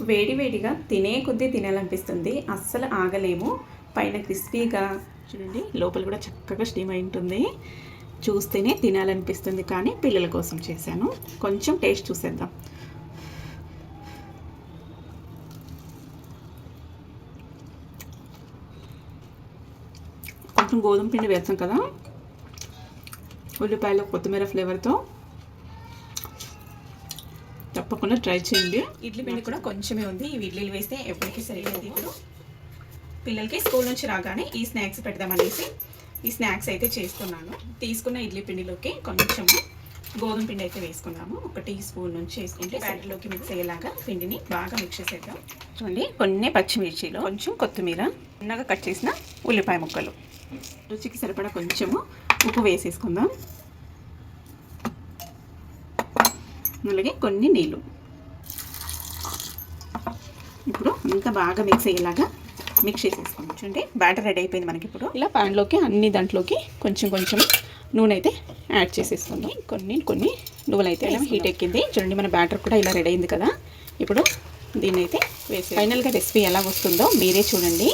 వేడివేడిగా తినే కొద్దీ తినాలనిపిస్తుంది. అస్సలు ఆగలేము. పైన క్రిస్పీగా చూడండి లోపల కూడా చక్కగా స్టీమ్ అయి ఉంటుంది. చూస్తేనే తినాలనిపిస్తుంది కానీ పిల్లల కోసం చేశాను. కొంచెం టేస్ట్ చూసేద్దాం. కొంచెం గోధుమ పిండి వేస్తాం కదా. ఉల్లిపాయలు కొత్తిమీర ఫ్లేవర్తో. తప్పకుండా ట్రై చేయండి. ఇడ్లీ పిండి కూడా కొంచెమే ఉంది. ఈ ఇడ్లీలు వేస్తే ఎప్పటికీ సరిపోతుంది ఇప్పుడు. పిల్లలకి స్కూల్ నుంచి రాగానే ఈ స్నాక్స్ పెడదామనేసి ఈ స్నాక్స్ అయితే చేస్తున్నాను. తీసుకున్న ఇడ్లీ పిండిలోకి కొంచెము గోధుమ పిండి అయితే వేసుకున్నాము. ఒక టీ స్పూన్ నుంచి వేసుకుంటే బ్యాటర్లోకి మిక్స్ అయ్యేలాగా పిండిని బాగా మిక్స్ చేసేద్దాం. చూడండి కొన్ని పచ్చిమిర్చిలో కొంచెం కొత్తిమీర చిన్నగా కట్ చేసిన ఉల్లిపాయ ముక్కలు. రుచికి సరిపడా కొంచెము ఉప్పు వేసేసుకుందాం. అలాగే కొన్ని నీళ్ళు. ఇప్పుడు ఇంకా బాగా మిక్స్ అయ్యేలాగా మిక్స్ చేసేసుకోండి చూడండి బ్యాటర్ రెడీ అయిపోయింది మనకి ఇప్పుడు. ఇలా ప్యాన్లోకి అన్ని దాంట్లోకి కొంచెం కొంచెం నూనె అయితే యాడ్ చేసేసుకుందాం. కొన్ని కొన్ని నువ్వులు అయితే హీట్ ఎక్కింది. చూడండి మన బ్యాటర్ కూడా ఇలా రెడీ అయింది కదా. ఇప్పుడు దీన్ని అయితే వేసి ఫైనల్గా రెసిపీ ఎలా వస్తుందో మీరే చూడండి.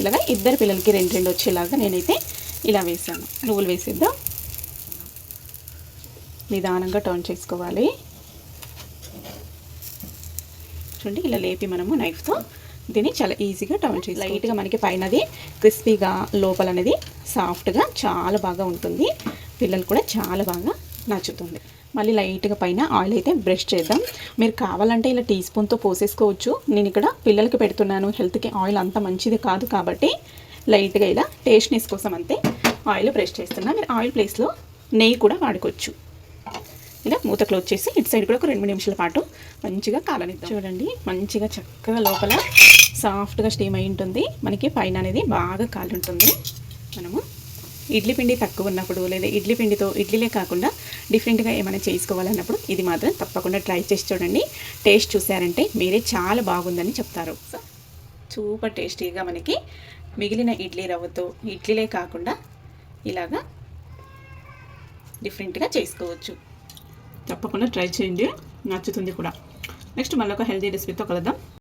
ఇలాగా ఇద్దరు పిల్లలకి రెండు రెండు వచ్చేలాగా నేనైతే ఇలా వేసాను. నువ్వులు వేసేద్దాం. నిదానంగా టర్న్ చేసుకోవాలి. చూడండి ఇలా లేపి మనము నైఫ్తో దీన్ని చాలా ఈజీగా టర్న్ చేసి లైట్గా మనకి పైనది క్రిస్పీగా లోపల అనేది సాఫ్ట్గా చాలా బాగా ఉంటుంది. పిల్లలు కూడా చాలా బాగా నచ్చుతుంది. మళ్ళీ లైట్గా పైన ఆయిల్ అయితే బ్రష్ చేద్దాం. మీరు కావాలంటే ఇలా టీ స్పూన్తో పోసేసుకోవచ్చు. నేను ఇక్కడ పిల్లలకి పెడుతున్నాను. హెల్త్కి ఆయిల్ అంత మంచిది కాదు కాబట్టి లైట్గా ఇలా టేస్ట్నెస్ కోసం అంతే. ఆయిల్ బ్రష్ చేస్తున్నా. మీరు ఆయిల్ ప్లేస్లో నెయ్యి కూడా వాడుకోవచ్చు. ఇలా మూత క్లోజ్ చేసి ఇటు సైడ్ కూడా ఒక రెండు మూడు నిమిషాల పాటు మంచిగా కాలనిద్దాం. చూడండి. మంచిగా చక్కగా లోపల సాఫ్ట్గా స్టీమ్ అయి ఉంటుంది. మనకి పైన అనేది బాగా కాలి ఉంటుంది మనము ఇడ్లీ పిండి తక్కువ ఉన్నప్పుడు లేదా ఇడ్లీ పిండితో ఇడ్లీలే కాకుండా డిఫరెంట్గా ఏమైనా చేసుకోవాలన్నప్పుడు ఇది మాత్రం తప్పకుండా ట్రై చేసి చూడండి. టేస్ట్ చూసారంటే మీరే చాలా బాగుందని చెప్తారు. సూపర్ టేస్టీగా మనకి మిగిలిన ఇడ్లీ రవ్వతో ఇడ్లీలే కాకుండా ఇలాగా డిఫరెంట్గా చేసుకోవచ్చు. తప్పకుండా ట్రై చేయండి. నచ్చుతుంది కూడా. నెక్స్ట్ మళ్ళీ ఒక హెల్తీ రెసిపీతో కలుద్దాం.